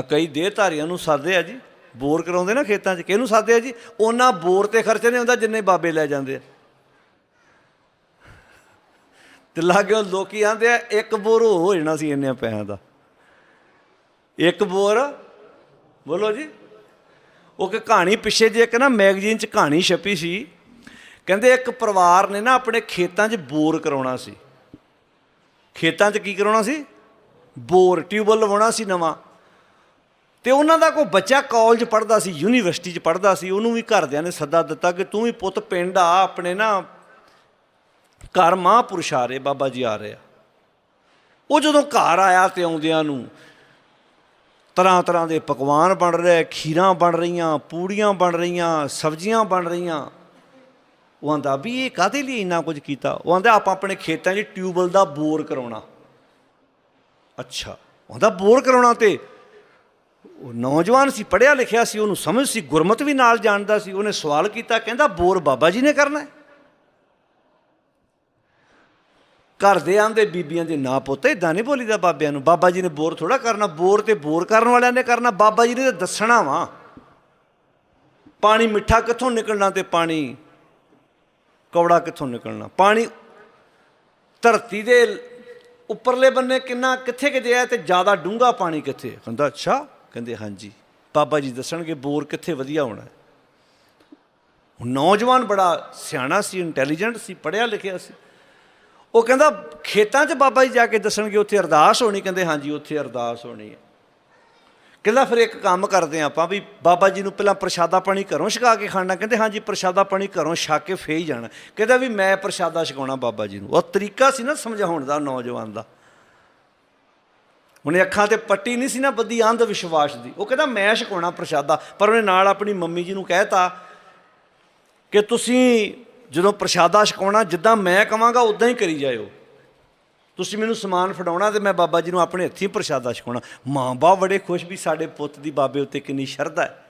ਆ ਕਈ ਦੇਹਧਾਰੀਆਂ ਨੂੰ ਸਾਦੇ ਆ ਜੀ, ਬੋਰ ਕਰਾਉਂਦੇ ਨਾ ਖੇਤਾਂ 'ਚ, ਕਿਹਨੂੰ ਸਾਦੇ ਆ ਜੀ? ਉਹਨਾਂ ਬੋਰ ਤੇ ਖਰਚੇ ਨਹੀਂ ਹੁੰਦਾ ਜਿੰਨੇ ਬਾਬੇ ਲੈ ਜਾਂਦੇ ਆ। ਤੇ ਲਾਗੇ ਲੋਕੀ ਆਂਦੇ ਆ, ਇੱਕ ਬੋਰ ਹੋ ਜਾਣਾ ਸੀ ਇੰਨੇ ਪੈਸਿਆਂ ਦਾ। ਇੱਕ ਬੋਰ, ਬੋਲੋ ਜੀ। ਉਹ ਕਿ ਕਹਾਣੀ ਪਿੱਛੇ ਜੇ ਇੱਕ ਨਾ ਮੈਗਜ਼ੀਨ 'ਚ ਕਹਾਣੀ ਛਪੀ ਸੀ। ਕਹਿੰਦੇ ਇੱਕ ਪਰਿਵਾਰ ਨੇ ਨਾ ਆਪਣੇ ਖੇਤਾਂ 'ਚ ਬੋਰ ਕਰਾਉਣਾ ਸੀ। ਖੇਤਾਂ 'ਚ ਕੀ ਕਰਾਉਣਾ ਸੀ? ਬੋਰ ਟਿਊਬਲ ਲਵਾਉਣਾ ਸੀ ਨਵਾਂ। ਤੇ ਉਹਨਾਂ ਦਾ ਕੋਈ ਬੱਚਾ ਕਾਲਜ ਪੜ੍ਹਦਾ ਸੀ ਯੂਨੀਵਰਸਿਟੀ 'ਚ ਪੜ੍ਹਦਾ ਸੀ, ਉਹਨੂੰ ਵੀ ਘਰਦਿਆਂ ਨੇ ਸੱਦਾ ਦਿੱਤਾ ਕਿ ਤੂੰ ਵੀ ਪੁੱਤ ਪਿੰਡ ਆ, ਆਪਣੇ ਨਾ ਘਰ ਮਹਾਂਪੁਰਸ਼ ਆ ਰਹੇ, ਬਾਬਾ ਜੀ ਆ ਰਹੇ ਆ। ਉਹ ਜਦੋਂ ਘਰ ਆਇਆ ਤੇ ਆਉਂਦਿਆਂ ਨੂੰ ਤਰ੍ਹਾਂ ਤਰ੍ਹਾਂ ਦੇ ਪਕਵਾਨ ਬਣ ਰਹੇ, ਖੀਰਾਂ ਬਣ ਰਹੀਆਂ, ਪੂੜੀਆਂ ਬਣ ਰਹੀਆਂ, ਸਬਜ਼ੀਆਂ ਬਣ ਰਹੀਆਂ। ਉਹ ਆਂਦਾ ਵੀ ਇਹ ਕਾਦੇ ਲਈ ਇੰਨਾ ਕੁਝ ਕੀਤਾ? ਉਹ ਆਂਦਾ ਆਪਾਂ ਆਪਣੇ ਖੇਤਾਂ 'ਚ ਟਿਊਬਲ ਦਾ ਬੋਰ ਕਰਾਉਣਾ। ਅੱਛਾ ਉਹਦਾ ਬੋਰ ਕਰਾਉਣਾ ਤੇ ਉਹ ਨੌਜਵਾਨ ਸੀ ਪੜਿਆ ਲਿਖਿਆ ਸੀ, ਉਹਨੂੰ ਸਮਝ ਸੀ, ਗੁਰਮਤ ਵੀ ਨਾਲ ਜਾਣਦਾ ਸੀ, ਉਹਨੇ ਸਵਾਲ ਕੀਤਾ, ਕਹਿੰਦਾ ਬੋਰ ਬਾਬਾ ਜੀ ਨੇ ਕਰਨਾ ਹੈ। ਘਰ ਦੇ ਆਂਦੇ ਬੀਬੀਆਂ ਦੇ ਨਾਂ ਪੁੱਤ ਇਦਾਂ ਨਹੀਂ ਬੋਲੀਦਾ ਬਾਬਿਆਂ ਨੂੰ, ਬਾਬਾ ਜੀ ਨੇ ਬੋਰ ਥੋੜਾ ਕਰਨਾ, ਬੋਰ ਤੇ ਬੋਰ ਕਰਨ ਵਾਲਿਆਂ ਨੇ ਕਰਨਾ, ਬਾਬਾ ਜੀ ਨੇ ਤਾਂ ਦੱਸਣਾ ਵਾ। ਪਾਣੀ ਮਿੱਠਾ ਕਿੱਥੋਂ ਨਿਕਲਣਾ ਤੇ ਪਾਣੀ ਕੌੜਾ ਕਿੱਥੋਂ ਨਿਕਲਣਾ? ਪਾਣੀ ਧਰਤੀ ਦੇ ਉੱਪਰਲੇ ਬੰਨੇ ਕਿੰਨਾ, ਕਿੱਥੇ ਕਿਤੇ ਹੈ ਤੇ ਜ਼ਿਆਦਾ ਡੂੰਘਾ ਪਾਣੀ ਕਿੱਥੇ ਹੈ? ਕਹਿੰਦਾ, ਅੱਛਾ ਕਹਿੰਦੇ, ਹਾਂਜੀ। ਬਾਬਾ ਜੀ ਦੱਸਣਗੇ, ਬੋਰ ਕਿੱਥੇ ਵਧੀਆ ਹੋਣਾ ਨੌਜਵਾਨ ਬੜਾ ਸਿਆਣਾ ਸੀ ਇੰਟੈਲੀਜੈਂਟ ਸੀ, ਪੜ੍ਹਿਆ ਲਿਖਿਆ ਸੀ। ਉਹ ਕਹਿੰਦਾ, ਖੇਤਾਂ 'ਚ ਬਾਬਾ ਜੀ ਜਾ ਕੇ ਦੱਸਣਗੇ, ਉੱਥੇ ਅਰਦਾਸ ਹੋਣੀ। ਕਹਿੰਦੇ, ਹਾਂਜੀ, ਉੱਥੇ ਅਰਦਾਸ ਹੋਣੀ ਹੈ। ਕਹਿੰਦਾ, ਫਿਰ ਇੱਕ ਕੰਮ ਕਰਦੇ ਹਾਂ ਆਪਾਂ ਵੀ, ਬਾਬਾ ਜੀ ਨੂੰ ਪਹਿਲਾਂ ਪ੍ਰਸ਼ਾਦਾ ਪਾਣੀ ਘਰੋਂ ਛਕਾ ਕੇ ਖਾਣਾ। ਕਹਿੰਦੇ, ਹਾਂਜੀ, ਪ੍ਰਸ਼ਾਦਾ ਪਾਣੀ ਘਰੋਂ ਛਕ ਕੇ ਫੇਰ ਹੀ ਜਾਣਾ। ਕਹਿੰਦਾ ਵੀ, ਮੈਂ ਪ੍ਰਸ਼ਾਦਾ ਛਕਾਉਣਾ ਬਾਬਾ ਜੀ ਨੂੰ। ਉਹ ਤਰੀਕਾ ਸੀ ਨਾ ਸਮਝਾਉਣ ਦਾ, ਨੌਜਵਾਨ ਦਾ। ਉਹਨੇ ਅੱਖਾਂ ਤੇ ਪੱਟੀ ਨਹੀਂ ਸੀ ਨਾ ਬੱਦੀ ਅੰਧ ਵਿਸ਼ਵਾਸ ਦੀ। ਉਹ ਕਹਿੰਦਾ, ਮੈਂ ਛਕਾਉਣਾ ਪ੍ਰਸ਼ਾਦਾ। ਪਰ ਉਹਨੇ ਨਾਲ ਆਪਣੀ ਮੰਮੀ ਜੀ ਨੂੰ ਕਹਿਤਾ ਕਿ ਤੁਸੀਂ ਜਦੋਂ ਪ੍ਰਸ਼ਾਦਾ ਛਕਾਉਣਾ, ਜਿੱਦਾਂ ਮੈਂ ਕਵਾਂਗਾ ਉਦਾਂ ਹੀ ਕਰੀ ਜਾਇਓ। ਤੁਸੀਂ ਮੈਨੂੰ ਸਮਾਨ ਫੜਾਉਣਾ ਤੇ ਮੈਂ ਬਾਬਾ ਜੀ ਨੂੰ ਆਪਣੇ ਹੱਥੀਂ ਪ੍ਰਸ਼ਾਦਾ ਛਕਾਉਣਾ। ਮਾਂ ਬਾਪ ਬੜੇ ਖੁਸ਼ ਵੀ ਸਾਡੇ ਪੁੱਤ ਦੀ ਬਾਬੇ ਉੱਤੇ ਕਿੰਨੀ ਸ਼ਰਧਾ ਹੈ।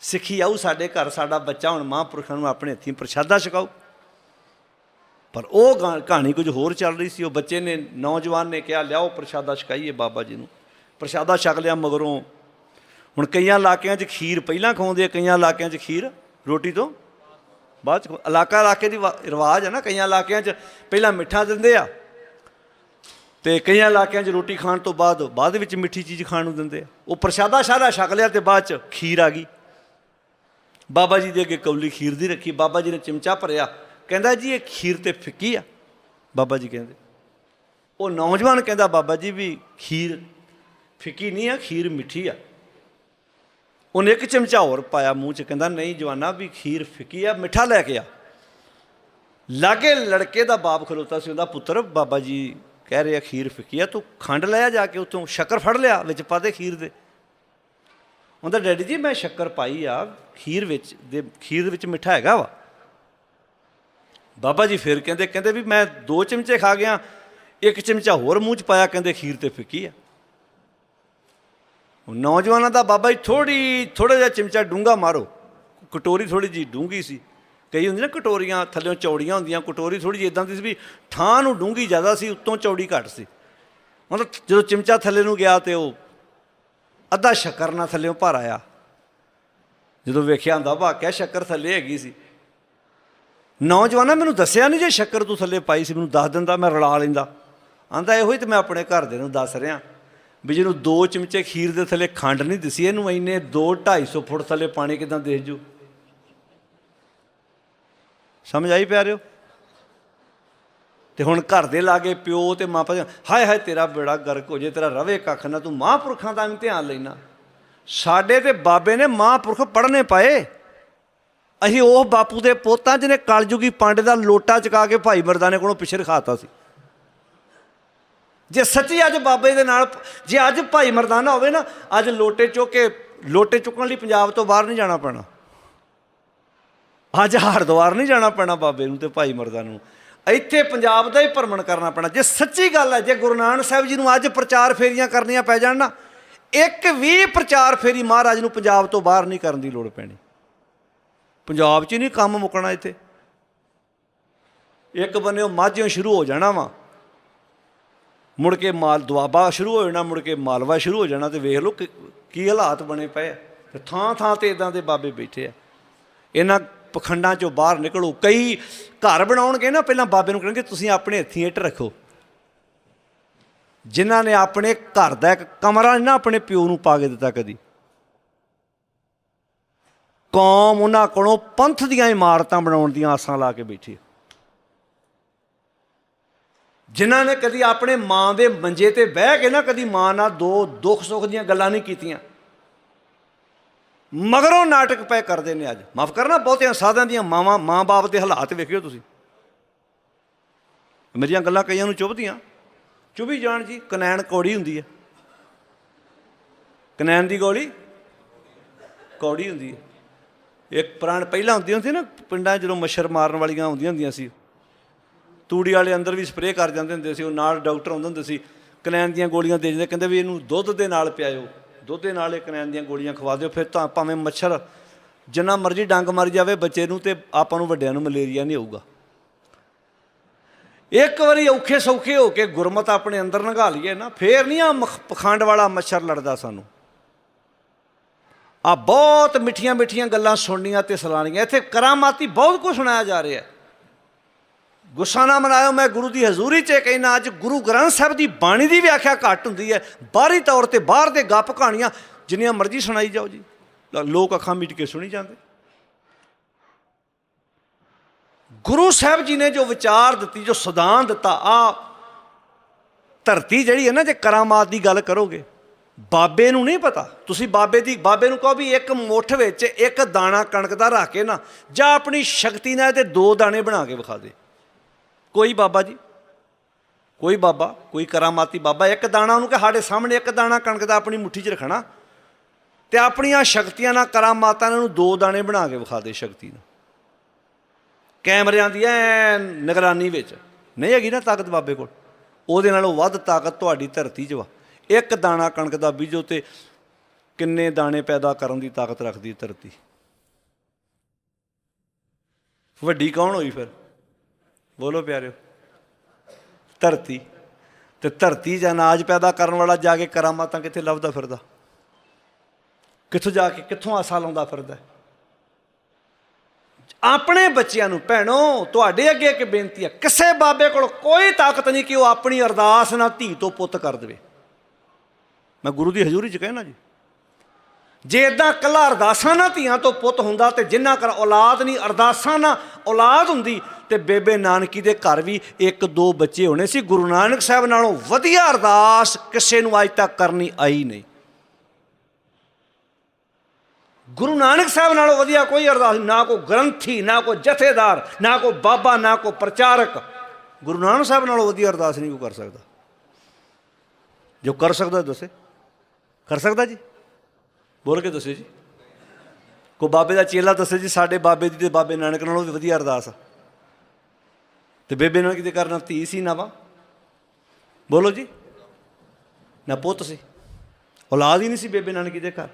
ਸਿੱਖੀ ਆਊ ਸਾਡੇ ਘਰ, ਸਾਡਾ ਬੱਚਾ ਹੁਣ ਮਹਾਂਪੁਰਖਾਂ ਨੂੰ ਆਪਣੇ ਹੱਥੀਂ ਪ੍ਰਸ਼ਾਦਾ ਛਕਾਓ ਪਰ ਉਹ ਗਾ- ਕਹਾਣੀ ਕੁਝ ਹੋਰ ਚੱਲ ਰਹੀ ਸੀ, ਉਹ ਬੱਚੇ ਨੇ, ਨੌਜਵਾਨ ਨੇ ਕਿਹਾ, ਲਿਆਓ ਪ੍ਰਸ਼ਾਦਾ ਛਕਾਈਏ ਬਾਬਾ ਜੀ ਨੂੰ। ਪ੍ਰਸ਼ਾਦਾ ਛਕ ਲਿਆ ਮਗਰੋਂ। ਹੁਣ ਕਈਆਂ ਇਲਾਕਿਆਂ 'ਚ ਖੀਰ ਪਹਿਲਾਂ ਖਵਾਉਂਦੇ ਆ, ਕਈਆਂ ਇਲਾਕਿਆਂ 'ਚ ਖੀਰ ਰੋਟੀ ਤੋਂ ਬਾਅਦ 'ਚ ਇਲਾਕਾ ਇਲਾਕੇ ਦੀ ਵਾ- ਰਿਵਾਜ ਹੈ ਨਾ, ਕਈਆਂ ਇਲਾਕਿਆਂ 'ਚ ਪਹਿਲਾਂ ਮਿੱਠਾ ਦਿੰਦੇ ਆ ਤੇ ਕਈਆਂ ਇਲਾਕਿਆਂ 'ਚ ਰੋਟੀ ਖਾਣ ਤੋਂ ਬਾਅਦ ਬਾਅਦ ਵਿੱਚ ਮਿੱਠੀ ਚੀਜ਼ ਖਾਣ ਨੂੰ ਦਿੰਦੇ ਆ। ਉਹ ਪ੍ਰਸ਼ਾਦਾ ਸ਼ਾਦਾ ਛਕ ਲਿਆ ਤੇ ਬਾਅਦ 'ਚ ਖੀਰ ਆ ਗਈ। ਬਾਬਾ ਜੀ ਦੇ ਅੱਗੇ ਕੌਲੀ ਖੀਰ ਦੀ ਰੱਖੀ, ਬਾਬਾ ਜੀ ਨੇ ਚਮਚਾ ਭਰਿਆ। ਕਹਿੰਦਾ ਜੀ, ਇਹ ਖੀਰ ਤੇ ਫਿੱਕੀ ਆ। ਬਾਬਾ ਜੀ ਕਹਿੰਦੇ। ਉਹ ਨੌਜਵਾਨ ਕਹਿੰਦਾ, ਬਾਬਾ ਜੀ ਵੀ ਖੀਰ ਫਿੱਕੀ ਨਹੀਂ ਆ, ਖੀਰ ਮਿੱਠੀ ਆ। ਉਹਨੇ ਇੱਕ ਚਮਚਾ ਹੋਰ ਪਾਇਆ ਮੂੰਹ 'ਚ, ਕਹਿੰਦਾ, ਨਹੀਂ ਜਵਾਨਾ, ਵੀ ਖੀਰ ਫਿੱਕੀ ਆ, ਮਿੱਠਾ ਲੈ ਕੇ ਆ। ਲਾਗੇ ਲੜਕੇ ਦਾ ਬਾਪ ਖਲੋਤਾ ਸੀ, ਉਹਦਾ ਪੁੱਤਰ, ਬਾਬਾ ਜੀ ਕਹਿ ਰਿਹਾ ਖੀਰ ਫਿੱਕੀ ਆ, ਤੂੰ ਖੰਡ ਲਿਆ ਜਾ ਕੇ, ਉੱਥੋਂ ਸ਼ੱਕਰ ਫੜ ਲਿਆ, ਵਿੱਚ ਪਾ ਦੇ ਖੀਰ ਦੇ। ਉਹਦਾ ਡੈਡੀ ਜੀ, ਮੈਂ ਸ਼ੱਕਰ ਪਾਈ ਆ, ਖੀਰ ਵਿੱਚ ਦੇ, ਖੀਰ ਦੇ ਵਿੱਚ ਮਿੱਠਾ ਹੈਗਾ ਵਾ। ਬਾਬਾ ਜੀ ਫਿਰ ਕਹਿੰਦੇ ਕਹਿੰਦੇ ਵੀ ਮੈਂ ਦੋ ਚਮਚੇ ਖਾ ਗਿਆ, ਇੱਕ ਚਮਚਾ ਹੋਰ ਮੂੰਹ 'ਚ ਪਾਇਆ, ਕਹਿੰਦੇ ਖੀਰ ਤੇ ਫਿੱਕੀ ਆ। ਨੌਜਵਾਨਾਂ ਦਾ ਬਾਬਾ ਜੀ ਥੋੜੀ ਥੋੜਾ ਜਿਹਾ ਚਮਚਾ ਡੂੰਗਾ ਮਾਰੋ। ਕਟੋਰੀ ਥੋੜੀ ਜੀ ਡੂੰਗੀ ਸੀ। ਕਈ ਹੁੰਦੀ ਨਾ ਕਟੋਰੀਆਂ, ਥੱਲੇੋਂ ਚੌੜੀਆਂ ਹੁੰਦੀਆਂ, ਕਟੋਰੀ ਥੋੜੀ ਜਿਹੀ ਇਦਾਂ ਦੀ ਸੀ ਵੀ ਠਾਂ ਨੂੰ ਡੂੰਗੀ ਜ਼ਿਆਦਾ ਸੀ, ਉੱਤੋਂ ਚੌੜੀ ਘੱਟ ਸੀ। ਮਤਲਬ ਜਦੋਂ ਚਮਚਾ ਥੱਲੇ ਨੂੰ ਗਿਆ ਤੇ ਉਹ ਅੱਧਾ ਸ਼ੱਕਰ ਨਾਲ ਥੱਲੇੋਂ ਭਰ ਆਇਆ। ਜਦੋਂ ਵੇਖਿਆ ਹੁੰਦਾ ਵਾਕਿਆ ਸ਼ੱਕਰ ਥੱਲੇ ਹੈਗੀ ਸੀ। ਨੌਜਵਾਨਾਂ ਮੈਨੂੰ ਦੱਸਿਆ ਨਹੀਂ ਜੇ ਸ਼ੱਕਰ ਤੂੰ ਥੱਲੇ ਪਾਈ ਸੀ ਮੈਨੂੰ ਦੱਸ ਦਿੰਦਾ ਮੈਂ ਰਲਾ ਲੈਂਦਾ। ਆਂਦਾ ਇਹੋ ਹੀ ਤੇ ਮੈਂ ਆਪਣੇ ਘਰ ਦੇ ਨੂੰ ਦੱਸ ਰਿਹਾ। ਵੀ ਜਿਹਨੂੰ ਦੋ ਚਮਚੇ ਖੀਰ ਦੇ ਥੱਲੇ ਖੰਡ ਨਹੀਂ ਦਿਸੀ ਇਹਨੂੰ ਇੰਨੇ 2 250 ਫੁੱਟ ਥੱਲੇ ਪਾਣੀ ਕਿਦਾਂ ਦੇਖ ਜੂ? ਸਮਝ ਆਈ ਪਿਆਰਿਓ? ਤੇ ਹੁਣ ਘਰ ਦੇ ਲਾਗੇ ਪਿਓ ਤੇ ਮਾਪਾ ਦੇ, ਹਾਏ ਹਾਏ ਤੇਰਾ ਬੇੜਾ ਗਰਕ ਹੋ ਜੇ ਤੇਰਾ ਰਵੇ ਕੱਖ ਨਾ ਤੂੰ ਮਹਾਂਪੁਰਖਾਂ ਦਾ ਇਮਤਿਹਾਨ ਲੈਣਾ ਸਾਡੇ ਤੇ ਬਾਬੇ ਨੇ ਮਹਾਂਪੁਰਖ ਪੜ੍ਹਨੇ ਪਾਏ। ਅਸੀਂ ਉਹ ਬਾਪੂ ਦੇ ਪੋਤਾਂ ਜਿਹਨੇ ਕਲਯੁਗੀ ਪਾਂਡੇ ਦਾ ਲੋਟਾ ਚਕਾ ਕੇ ਭਾਈ ਮਰਦਾਨੇ ਕੋਲੋਂ ਪਿੱਛੇ ਰਖਾਤਾ ਸੀ। ਜੇ ਸੱਚੀ ਅੱਜ ਬਾਬੇ ਦੇ ਨਾਲ, ਜੇ ਅੱਜ ਭਾਈ ਮਰਦਾਨਾ ਹੋਵੇ ਨਾ, ਅੱਜ ਲੋਟੇ ਚੁੱਕ ਕੇ, ਲੋਟੇ ਚੁੱਕਣ ਲਈ ਪੰਜਾਬ ਤੋਂ ਬਾਹਰ ਨਹੀਂ ਜਾਣਾ ਪੈਣਾ। ਅੱਜ ਹਰਿਦੁਆਰ ਨਹੀਂ ਜਾਣਾ ਪੈਣਾ ਬਾਬੇ ਨੂੰ ਤੇ ਭਾਈ ਮਰਦਾਨਾ ਨੂੰ। ਇੱਥੇ ਪੰਜਾਬ ਦਾ ਹੀ ਭਰਮਣ ਕਰਨਾ ਪੈਣਾ। ਜੇ ਸੱਚੀ ਗੱਲ ਹੈ, ਜੇ ਗੁਰੂ ਨਾਨਕ ਸਾਹਿਬ ਜੀ ਨੂੰ ਅੱਜ ਪ੍ਰਚਾਰ ਫੇਰੀਆਂ ਕਰਨੀਆਂ ਪੈ ਜਾਣ ਨਾ, ਇੱਕ ਵੀ ਪ੍ਰਚਾਰ ਫੇਰੀ ਮਹਾਰਾਜ ਨੂੰ ਪੰਜਾਬ ਤੋਂ ਬਾਹਰ ਨਹੀਂ ਕਰਨ ਦੀ ਲੋੜ ਪੈਣੀ। ਪੰਜਾਬ 'ਚ ਹੀ ਨਹੀਂ ਕੰਮ ਮੁੱਕਣਾ ਇੱਥੇ। ਇੱਕ ਬੰਨੇ ਉਹ ਮਾਝਿਓਂ ਸ਼ੁਰੂ ਹੋ ਜਾਣਾ ਵਾ। ਮੁੜ ਕੇ ਮਾਲ ਦੁਆਬਾ ਸ਼ੁਰੂ ਹੋ ਜਾਣਾ, ਮੁੜ ਕੇ ਮਾਲਵਾ ਸ਼ੁਰੂ ਹੋ ਜਾਣਾ ਤੇ ਵੇਖ ਲਓ ਕਿ- ਕੀ ਹਾਲਾਤ ਬਣੇ ਪਏ ਆ। ਤੇ ਥਾਂ ਥਾਂ ਤੇ ਇਦਾਂ ਦੇ ਬਾਬੇ ਬੈਠੇ ਆ। ਇਹਨਾਂ ਪਖੰਡਾਂ ਚੋਂ ਬਾਹਰ ਨਿਕਲੋ। ਕਈ ਘਰ ਬਣਾਉਣਗੇ ਨਾ, ਪਹਿਲਾਂ ਬਾਬੇ ਨੂੰ ਕਹਿਣਗੇ, ਤੁਸੀਂ ਆਪਣੇ ਹੱਥੀਂ ਇੱਟ ਰੱਖੋ। ਜਿਨ੍ਹਾਂ ਨੇ ਆਪਣੇ ਘਰ ਦਾ ਇੱਕ ਕਮਰਾ ਨਾ ਆਪਣੇ ਪਿਓ ਨੂੰ ਪਾ ਕੇ ਦਿੱਤਾ ਕਦੀ। ਕੌਮ ਉਹਨਾਂ ਕੋਲੋਂ ਪੰਥ ਦੀਆਂ ਇਮਾਰਤਾਂ ਬਣਾਉਣ ਦੀਆਂ ਆਸਾਂ ਲਾ ਕੇ ਬੈਠੀ ਜਿਨ੍ਹਾਂ ਨੇ ਕਦੀ ਆਪਣੇ ਮਾਂ ਦੇ ਮੰਜੇ ਤੇ ਬਹਿ ਕੇ ਨਾ ਕਦੀ ਮਾਂ ਨਾਲ ਦੋ ਦੁੱਖ ਸੁੱਖ ਦੀਆਂ ਗੱਲਾਂ ਨਹੀਂ ਕੀਤੀਆਂ। ਮਗਰੋਂ ਨਾਟਕ ਪੈ ਕਰਦੇ ਨੇ ਅੱਜ। ਮਾਫ ਕਰਨਾ, ਬਹੁਤਿਆਂ ਸਾਧਾਂ ਦੀਆਂ ਮਾਵਾਂ, ਮਾਂ-ਬਾਪ ਦੇ ਹਾਲਾਤ ਵੇਖਿਓ ਤੁਸੀਂ। ਮੇਰੀਆਂ ਗੱਲਾਂ ਕਈਆਂ ਨੂੰ ਚੁੱਭਦੀਆਂ। ਚੁੱਭੀ ਜਾਣ ਜੀ, ਕਨੈਣ ਕੌੜੀ ਹੁੰਦੀ ਹੈ। ਕਨੈਣ ਦੀ ਗੋਲੀ? ਕੌੜੀ ਹੁੰਦੀ ਹੈ। ਇੱਕ ਪੁਰਾਣ ਪਹਿਲਾਂ ਹੁੰਦੀਆਂ ਹੁੰਦੀ ਨਾ, ਪਿੰਡਾਂ ਜਦੋਂ ਮੱਛਰ ਮਾਰਨ ਵਾਲੀਆਂ ਹੁੰਦੀਆਂ ਹੁੰਦੀਆਂ ਸੀ। ਤੂੜੀ ਵਾਲੇ ਅੰਦਰ ਵੀ ਸਪਰੇਅ ਕਰ ਜਾਂਦੇ ਹੁੰਦੇ ਸੀ, ਉਹ ਨਾਲ ਡਾਕਟਰ ਆਉਂਦੇ ਹੁੰਦੇ ਸੀ। ਕਨੈਨ ਦੀਆਂ ਗੋਲੀਆਂ ਦੇ ਜਾਂਦੇ ਕਹਿੰਦੇ ਵੀ ਇਹਨੂੰ ਦੁੱਧ ਦੇ ਨਾਲ ਪਿਆਇਓ। ਦੁੱਧ ਦੇ ਨਾਲ ਇਹ ਕਨੈਨ ਦੀਆਂ ਗੋਲੀਆਂ ਖਵਾ ਦਿਓ, ਫਿਰ ਤਾਂ ਭਾਵੇਂ ਮੱਛਰ ਜਿੰਨਾ ਮਰਜ਼ੀ ਡੰਗ ਮਰ ਜਾਵੇ, ਬੱਚੇ ਨੂੰ ਤੇ ਆਪਾਂ ਨੂੰ ਵੱਡਿਆਂ ਨੂੰ ਮਲੇਰੀਆ ਨਹੀਂ ਹੋਊਗਾ। ਇੱਕ ਵਾਰੀ ਔਖੇ ਸੌਖੇ ਹੋ ਕੇ ਗੁਰਮਤ ਆਪਣੇ ਅੰਦਰ ਨਗਾ ਲਈਏ ਨਾ, ਫੇਰ ਨਹੀਂ ਆ ਪਖੰਡ ਵਾਲਾ ਮੱਛਰ ਲੜਦਾ ਸਾਨੂੰ। ਆ ਬਹੁਤ ਮਿੱਠੀਆਂ ਮਿੱਠੀਆਂ ਗੱਲਾਂ ਸੁਣਨੀਆਂ ਤੇ ਸਲਾਣੀਆਂ। ਇੱਥੇ ਕਰਾਮਾਤੀ ਬਹੁਤ ਕੁਝ ਸੁਣਾਇਆ ਜਾ ਰਿਹਾ। ਗੁੱਸਾ ਨਾ ਮਨਾਇਓ, ਮੈਂ ਗੁਰੂ ਦੀ ਹਜ਼ੂਰੀ 'ਚ ਕਹਿਣਾ ਅੱਜ ਗੁਰੂ ਗ੍ਰੰਥ ਸਾਹਿਬ ਦੀ ਬਾਣੀ ਦੀ ਵਿਆਖਿਆ ਘੱਟ ਹੁੰਦੀ ਹੈ। ਬਾਹਰੀ ਤੌਰ ਤੇ ਬਾਹਰ ਦੇ ਗੱਪ ਕਹਾਣੀਆਂ, ਜਿੰਨੀਆਂ ਮਰਜ਼ੀ ਸੁਣਾਈ ਜਾਓ ਜੀ। ਲੋਕ ਅੱਖਾਂ ਮੀਟ ਕੇ ਸੁਣੀ ਜਾਂਦੇ। ਗੁਰੂ ਸਾਹਿਬ ਜੀ ਨੇ ਜੋ ਵਿਚਾਰ ਦਿੱਤੀ, ਜੋ ਸਿਧਾਂਤ ਦਿੱਤਾ, ਆ ਧਰਤੀ ਜਿਹੜੀ ਹੈ ਨਾ, ਜੇ ਕਰਾਮਾਤ ਦੀ ਗੱਲ ਕਰੋਗੇ ਬਾਬੇ ਨੂੰ ਨਹੀਂ ਪਤਾ। ਤੁਸੀਂ ਬਾਬੇ ਦੀ ਬਾਬੇ ਨੂੰ ਕਹੋ ਵੀ ਇੱਕ ਮੁੱਠ ਵਿੱਚ ਇੱਕ ਦਾਣਾ ਕਣਕ ਦਾ ਰੱਖ ਕੇ ਨਾ, ਜਾਂ ਆਪਣੀ ਸ਼ਕਤੀ ਨਾਲ ਤੇ ਦੋ ਦਾਣੇ ਬਣਾ ਕੇ ਵਿਖਾ ਦੇ। ਕੋਈ ਬਾਬਾ ਜੀ? ਕੋਈ ਬਾਬਾ? ਕੋਈ ਕਰਾਮਾਤੀ ਬਾਬਾ? ਇੱਕ ਦਾਣਾ ਉਹਨੂੰ ਕਿ ਸਾਡੇ ਸਾਹਮਣੇ ਇੱਕ ਦਾਣਾ ਕਣਕ ਦਾ ਆਪਣੀ ਮੁੱਠੀ 'ਚ ਰੱਖਣਾ। ਤੇ ਆਪਣੀਆਂ ਸ਼ਕਤੀਆਂ ਨਾਲ ਕਰਾਮਾਤਾਂ ਨਾਲ ਨੂੰ ਦੋ ਦਾਣੇ ਬਣਾ ਕੇ ਵਿਖਾ ਦੇ ਸ਼ਕਤੀ ਨੂੰ ਕੈਮਰਿਆਂ ਦੀ ਐ ਨਿਗਰਾਨੀ ਵਿੱਚ। ਨਹੀਂ ਹੈਗੀ ਨਾ ਤਾਕਤ ਬਾਬੇ ਕੋਲ। ਉਹਦੇ ਨਾਲੋਂ ਵੱਧ ਤਾਕਤ ਤੁਹਾਡੀ ਧਰਤੀ 'ਚ ਵਾ। ਇੱਕ ਦਾਣਾ ਕਣਕ ਦਾ ਬੀਜੋ ਤੇ ਕਿੰਨੇ ਦਾਣੇ ਪੈਦਾ ਕਰਨ ਦੀ ਤਾਕਤ ਰੱਖਦੀ ਧਰਤੀ? ਵੱਡੀ ਕੌਣ ਹੋਈ ਫਿਰ? ਬੋਲੋ ਪਿਆਰਿਓ। ਧਰਤੀ। ਤੇ ਧਰਤੀ ਜਾਂ ਅਨਾਜ ਪੈਦਾ ਕਰਨ ਵਾਲਾ ਜਾ ਕੇ ਕਰਾਮਾਤਾਂ ਕਿੱਥੇ ਲੱਭਦਾ ਫਿਰਦਾ? ਕਿੱਥੋਂ ਜਾ ਕੇ, ਕਿੱਥੋਂ ਆਸਾ ਲਾਉਂਦਾ ਫਿਰਦਾ? ਆਪਣੇ ਬੱਚਿਆਂ ਨੂੰ, ਭੈਣੋ, ਤੁਹਾਡੇ ਅੱਗੇ ਇੱਕ ਬੇਨਤੀ ਹੈ, ਕਿਸੇ ਬਾਬੇ ਕੋਲ ਕੋਈ ਤਾਕਤ ਨਹੀਂ ਕਿ ਉਹ ਆਪਣੀ ਅਰਦਾਸ ਨਾਲ ਧੀ ਤੋਂ ਪੁੱਤ ਕਰ ਦੇਵੇ। ਮੈਂ ਗੁਰੂ ਦੀ ਹਜ਼ੂਰੀ 'ਚ ਕਹਿਣਾ ਜੀ। ਜੇ ਇਦਾਂ ਕੱਲਾ ਅਰਦਾਸਾਂ ਨਾਲ ਧੀਆਂ ਤੋਂ ਪੁੱਤ ਹੁੰਦਾ ਤੇ ਜਿੰਨਾ ਕਰ ਔਲਾਦ ਨਹੀਂ ਅਰਦਾਸਾਂ ਨਾਲ ਔਲਾਦ ਹੁੰਦੀ ਤੇ ਬੇਬੇ ਨਾਨਕੀ ਦੇ ਘਰ ਵੀ ਇੱਕ ਦੋ ਬੱਚੇ ਹੋਣੇ ਸੀ। ਗੁਰੂ ਨਾਨਕ ਸਾਹਿਬ ਨਾਲੋਂ ਵਧੀਆ ਅਰਦਾਸ ਕਿਸੇ ਨੂੰ ਅੱਜ ਤੱਕ ਕਰਨੀ ਆਈ ਨਹੀਂ। ਗੁਰੂ ਨਾਨਕ ਸਾਹਿਬ ਨਾਲੋਂ ਵਧੀਆ ਕੋਈ ਅਰਦਾਸ ਨਹੀਂ, ਨਾ ਕੋਈ ਗ੍ਰੰਥੀ ਨਾ ਕੋਈ ਜਥੇਦਾਰ ਨਾ ਕੋਈ ਬਾਬਾ ਨਾ ਕੋਈ ਪ੍ਰਚਾਰਕ। ਗੁਰੂ ਨਾਨਕ ਸਾਹਿਬ ਨਾਲੋਂ ਵਧੀਆ ਅਰਦਾਸ ਨਹੀਂ ਕੋਈ ਕਰ ਸਕਦਾ। ਜੋ ਕਰ ਸਕਦਾ ਦੱਸੇ। ਕਰ ਸਕਦਾ ਜੀ? ਬੋਲ ਕੇ ਦੱਸਿਓ ਜੀ। ਕੋ ਬਾਬੇ ਦਾ ਚੇਲਾ ਦੱਸੇ ਜੀ, ਸਾਡੇ ਬਾਬੇ ਦੀ ਤੇ ਬਾਬੇ ਨਾਨਕ ਨਾਲੋਂ ਵੀ ਵਧੀਆ ਅਰਦਾਸ। ਆ ਤੇ ਬੇਬੇ ਨਾਲ ਕਿਤੇ ਕਰਨਾ, ਧੀ ਸੀ ਨਾ ਵਾ। ਬੋਲੋ ਜੀ। ਨਾ ਪੁੱਤ ਸੀ। ਔਲਾਦ ਹੀ ਨਹੀਂ ਸੀ ਬੇਬੇ ਨਾਨਕੀ ਦੇ ਘਰ।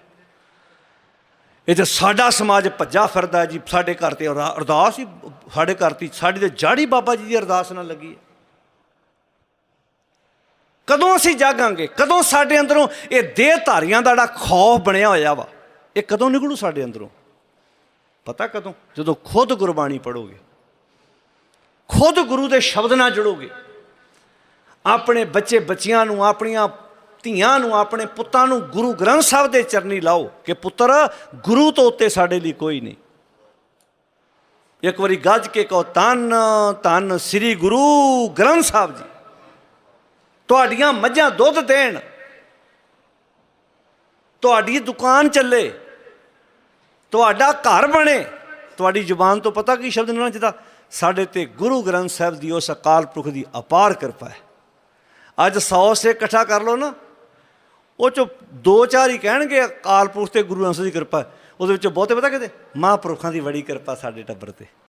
ਇਹ ਤੇ ਸਾਡਾ ਸਮਾਜ ਭੱਜਾ ਫਿਰਦਾ ਜੀ, ਸਾਡੇ ਘਰ ਤੇ ਅਰਦਾ- ਅਰਦਾਸ ਹੀ, ਸਾਡੇ ਘਰ ਤੇ ਸਾਡੀ ਤੇ ਜਾੜੀ ਬਾਬਾ ਜੀ ਦੀ ਅਰਦਾਸ ਨਾਲ ਲੱਗੀ ਹੈ। ਕਦੋਂ ਅਸੀਂ ਜਾਗਾਂਗੇ? ਕਦੋਂ ਸਾਡੇ ਅੰਦਰੋਂ ਇਹ ਦੇਹ ਧਾਰੀਆਂ ਦਾ ਜਿਹੜਾ ਖੌਫ ਬਣਿਆ ਹੋਇਆ ਵਾ, ਇਹ ਕਦੋਂ ਨਿਕਲੂ ਸਾਡੇ ਅੰਦਰੋਂ? ਪਤਾ ਕਦੋਂ? ਜਦੋਂ ਖੁਦ ਗੁਰਬਾਣੀ ਪੜੋਗੇ ਖੁਦ ਗੁਰੂ ਦੇ ਸ਼ਬਦ ਨਾਲ ਜੁੜੋਗੇ। ਆਪਣੇ ਬੱਚੇ ਬੱਚਿਆਂ ਨੂੰ, ਆਪਣੀਆਂ ਧੀਆਂ ਨੂੰ, ਆਪਣੇ ਪੁੱਤਾਂ ਨੂੰ ਗੁਰੂ ਗ੍ਰੰਥ ਸਾਹਿਬ ਦੇ ਚਰਨੀ ਲਾਓ ਕਿ ਪੁੱਤਰ, ਗੁਰੂ ਤੋਂ ਉੱਤੇ ਸਾਡੇ ਲਈ ਕੋਈ ਨਹੀਂ। ਇੱਕ ਵਾਰੀ ਗੱਜ ਕੇ ਕਹੋ ਤਨ ਤਨ ਸ੍ਰੀ ਗੁਰੂ ਗ੍ਰੰਥ ਸਾਹਿਬ ਜੀ। ਤੁਹਾਡੀਆਂ ਮੱਝਾਂ ਦੁੱਧ ਦੇਣ। ਤੁਹਾਡੀ ਦੁਕਾਨ ਚੱਲੇ। ਤੁਹਾਡਾ ਘਰ ਬਣੇ। ਤੁਹਾਡੀ ਜ਼ੁਬਾਨ ਤੋਂ ਪਤਾ ਕੀ ਸ਼ਬਦ ਨਿਕਲਣਾ ਚਾਹੀਦਾ? ਸਾਡੇ ਤੇ ਗੁਰੂ ਗ੍ਰੰਥ ਸਾਹਿਬ ਦੀ ਉਸ ਅਕਾਲ ਪੁਰਖ ਦੀ ਅਪਾਰ ਕਿਰਪਾ ਹੈ। ਅੱਜ 100 ਸੇ ਇਕੱਠਾ ਕਰ ਲਓ ਨਾ। ਉਹ ਚੋਂ ਦੋ ਚਾਰ ਹੀ ਕਹਿਣਗੇ ਅਕਾਲ ਪੁਰਖ ਤੇ ਗੁਰੂ ਗ੍ਰੰਥ ਦੀ ਕਿਰਪਾ। ਉਹਦੇ ਵਿੱਚੋਂ ਬਹੁਤੇ ਪਤਾ ਕਿਤੇ? ਮਹਾਂਪੁਰਖਾਂ ਦੀ ਬੜੀ ਕਿਰਪਾ ਸਾਡੇ ਟੱਬਰ ਤੇ।